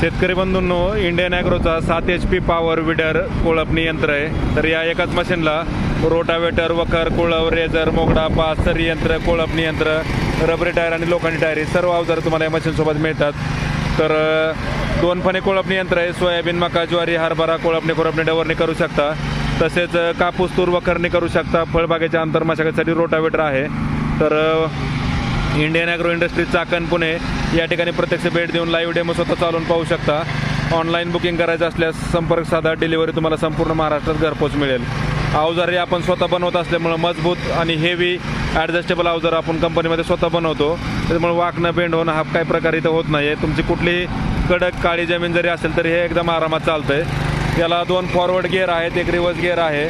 शेतकरी बंधूंनो इंडियन ॲग्रोचा सात एच पी पॉवर विडर कोळपणी यंत्र आहे. तर या एकाच मशीनला रोटावेटर वखर कुळव रेझर मोगडा पास सरी यंत्र कोळपणी यंत्र रबरी टायर आणि लोखंडी टायर सर्व अवजारं तुम्हाला या मशीनसोबत मिळतात. तर दोन फणे कोळपणी यंत्र आहे. सोयाबीन मका ज्वारी हरभरा कोळपणी कोळपणी डवरणी करू शकता. तसेच कापूस तूर वखरणी करू शकता. फळबागेच्या अंतर मशागतीसाठी रोटावेटर आहे. तर Indian agro industry Chakan Pune या ठिकाणी प्रत्यक्ष भेट देऊन लाईव्ह डेमो स्वतः चालवून पाहू शकता. ऑनलाईन बुकिंग करायचं असल्यास संपर्क साधा डिलिव्हरी तुम्हाला संपूर्ण महाराष्ट्रात घरपोच मिळेल. अवजारे आपण स्वतः बनवत असल्यामुळं मजबूत आणि हेवी ॲडजस्टेबल अवजार आपण कंपनीमध्ये स्वतः बनवतो. त्याच्यामुळे वाकणं बेंड होणं हा काही प्रकार इथं होत नाही आहे तुमची कुठलीही कडक काळी जमीन जरी असेल तरी हे एकदम आरामात चालतं आहे याला दोन फॉरवर्ड गिअर आहेत एक रिवर्स गिअर आहे.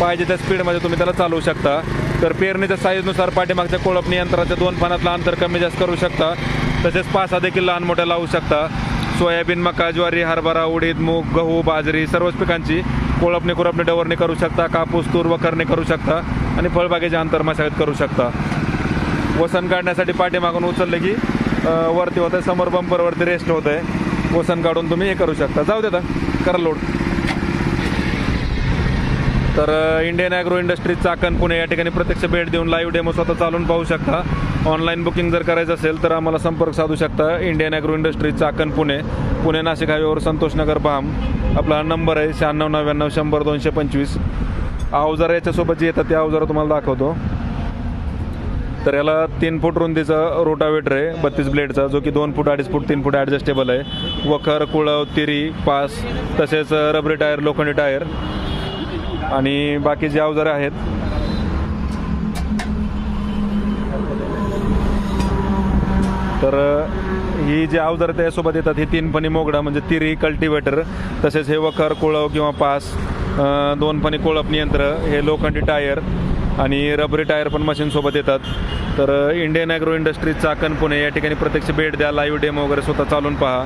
पाहिजे त्या स्पीडमध्ये तुम्ही त्याला चालवू शकता. तर पेरणीच्या साईजनुसार पाठीमागच्या कोळपणी यंत्राच्या दोन पानातलं अंतर कमी जास्त करू शकता. तसेच पासा देखील लहान मोठ्या लावू शकता. सोयाबीन मका ज्वारी हरभरा उडीद मूग गहू बाजरी सर्वच पिकांची कोळपणी कुरपणी डवरणी करू शकता कापूस तूर वखरणी करू शकता आणि फळबागेच्या अंतर मशागत करू शकता. वसन काढण्यासाठी पाठीमागून उचलले की वरती होतं समोर बंपरवरती रेस्ट होत आहे वसन काढून तुम्ही हे करू शकता. जाऊ देता करा लोड तर Indian agro industry Chakan Pune या ठिकाणी प्रत्यक्ष भेट देऊन लाईव्ह डेमो स्वतः चालून पाहू शकता. ऑनलाईन बुकिंग जर करायचं असेल तर आम्हाला संपर्क साधू शकता. Indian agro industry Chakan Pune. Pune Nashik हायवेवर संतोषनगर पाम आपला नंबर आहे शहाण्णव नव्याण्णव शंभर दोनशे पंचवीस. अवजार याच्यासोबत जे येतात ते अवजारं तुम्हाला दाखवतो. तर याला तीन फूट रुंदीचा रोटावेटर आहे बत्तीस ब्लेडचा जो की दोन फूट अडीच फूट तीन फूट ॲडजस्टेबल आहे. वखर कुळव तिरी पास तसेच रबरी टायर लोखंडी टायर. आणि बाकी जे अवजारं आहेत तर ही जी अवजारं त्यासोबत येतात ही तीन फणी मोगडा म्हणजे तिरी कल्टिवेटर तसेच हे वखर कुळव किंवा पास दोन फणी कोळपणी यंत्र हे लोखंडी टायर आणि रबरी टायर पण मशीनसोबत येतात. तर Indian agro industries Chakan Pune या ठिकाणी प्रत्यक्ष भेट द्या लाईव्ह डेमो वगैरे स्वतः चालून पहा.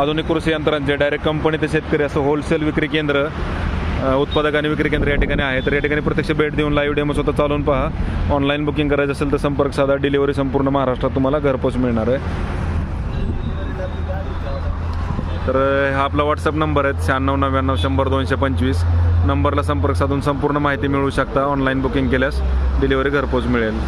आधुनिक कृषी यंत्रांचे डायरेक्ट कंपनी ते शेतकरी असं होलसेल विक्री केंद्र उत्पादक आणि विक्री केंद्र या ठिकाणी आहे तर या ठिकाणी प्रत्यक्ष भेट देऊन लाईव्ह डेमो स्वतः चालवून पहा. ऑनलाईन बुकिंग करायचं असेल तर संपर्क साधा. डिलिव्हरी संपूर्ण महाराष्ट्रात तुम्हाला घरपोच मिळणार आहे. तर हा आपला व्हॉट्सअप नंबर आहे. शहाण्णव नव्याण्णव शंभर दोनशे पंचवीस. नंबरला संपर्क साधून संपूर्ण माहिती मिळू शकता ऑनलाईन बुकिंग केल्यास. डिलिव्हरी घरपोच मिळेल.